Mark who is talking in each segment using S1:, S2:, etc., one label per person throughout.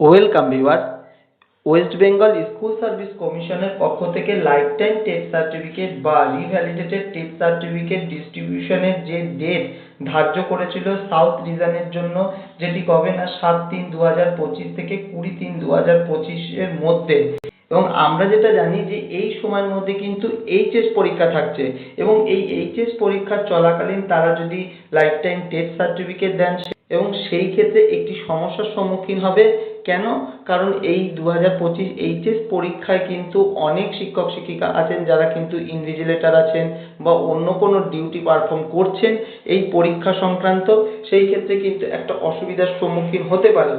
S1: Welcome viewers. West Bengal school service কমিশনের পক্ষ থেকে লাইফ টাইম টেট সার্টিফিকেট বা রিভ্যালিডেটেড টেট সার্টিফিকেট ডিস্ট্রিবিউশনের যে ডেট ধার্য করেছিল সাউথ রিজনের জন্য, যেটি কবে না সাত তিন দু হাজার পঁচিশ থেকে কুড়ি তিন দু হাজার পঁচিশের মধ্যে। এবং আমরা যেটা জানি যে এই সময়ের মধ্যে কিন্তু এইচএস পরীক্ষা থাকছে এবং এই এইচএস পরীক্ষা চলাকালীন তারা যদি লাইফ টাইম টেট সার্টিফিকেট দেন এবং সেই ক্ষেত্রে একটি সমস্যার সম্মুখীন হবে। কেন? কারণ এই দু হাজার পঁচিশ এইচএস পরীক্ষায় কিন্তু অনেক শিক্ষক শিক্ষিকা আছেন, যারা কিন্তু ইনভিজিলেটর আছেন বা অন্য কোনো ডিউটি পারফর্ম করছেন এই পরীক্ষা সংক্রান্ত। সেই ক্ষেত্রে কিন্তু একটা অসুবিধার সম্মুখীন হতে পারে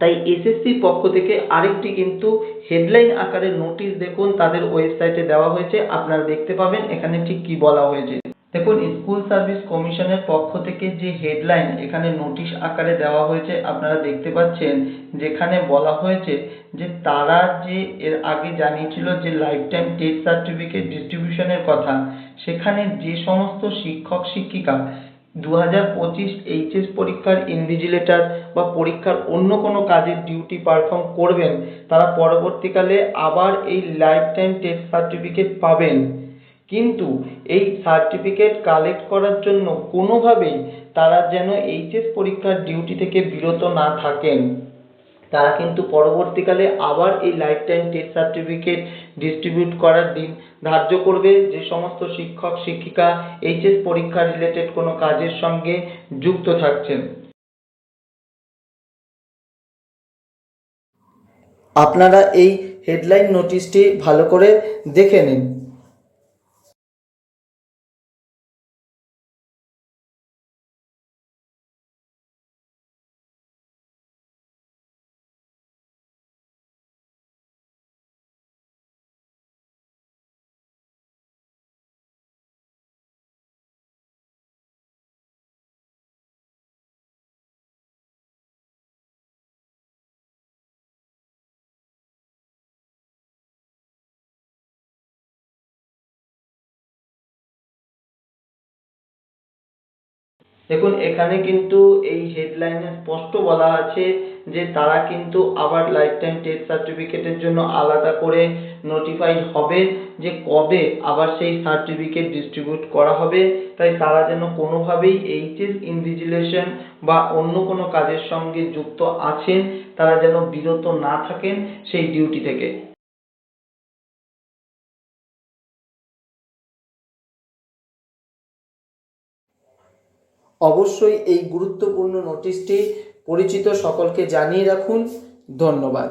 S1: তাই এসএসসির পক্ষ থেকে আরেকটি কিন্তু হেডলাইন আকারে নোটিশ দেখুন, তাদের ওয়েবসাইটে দেওয়া হয়েছে। আপনারা দেখতে পাবেন, এখানে ঠিক কি বলা হয়েছে। দেখুন, স্কুল সার্ভিস কমিশনের পক্ষ থেকে যে হেডলাইন এখানে নোটিশ আকারে দেওয়া হয়েছে, আপনারা দেখতে পাচ্ছেন যেখানে বলা হয়েছে যে তারা যে এর আগে জানিয়েছিল যে লাইফ টাইম টেট সার্টিফিকেট ডিস্ট্রিবিউশনের কথা, সেখানে যে সমস্ত শিক্ষক, শিক্ষিকা দু হাজার পঁচিশ এইচএস পরীক্ষার ইনভিজিলেটর বা পরীক্ষার অন্য কোনো কাজের ডিউটি পারফর্ম করবেন, তারা পরবর্তীকালে আবার এই লাইফ টাইম টেট সার্টিফিকেট পাবেন। কিন্তু এই সার্টিফিকেট কালেক্ট করার জন্য কোনোভাবেই তারা যেন এইচএস পরীক্ষার ডিউটি থেকে বিরত না থাকেন। তারা কিন্তু পরবর্তীকালে আবার এই lifetime test certificate distribute করার দিন ধার্য করবে। যে সমস্ত শিক্ষক, শিক্ষিকা এইচএস পরীক্ষা রিলেটেড কোনো কাজের সঙ্গে যুক্ত থাকছেন। আপনারা এই হেডলাইন নোটিশটি ভালো করে দেখে নিন। দেখুন, এখানে কিন্তু এই হেডলাইনে স্পষ্ট বলা আছে যে তারা কিন্তু আবার লাইফ টাইম টেস্ট সার্টিফিকেটের জন্য আলাদা করে নোটিফাইড হবে যে কবে আবার সেই সার্টিফিকেট ডিস্ট্রিবিউট করা হবে। তাই তারা যেন কোনোভাবেই এইচএস ইনভিজিলেশন বা অন্য কোনো কাজের সঙ্গে যুক্ত আছেন, তারা যেন বিরত না থাকেন সেই ডিউটি থেকে। অবশ্যই এই গুরুত্বপূর্ণ নোটিশটি পরিচিত সকলকে জানিয়ে রাখুন। ধন্যবাদ।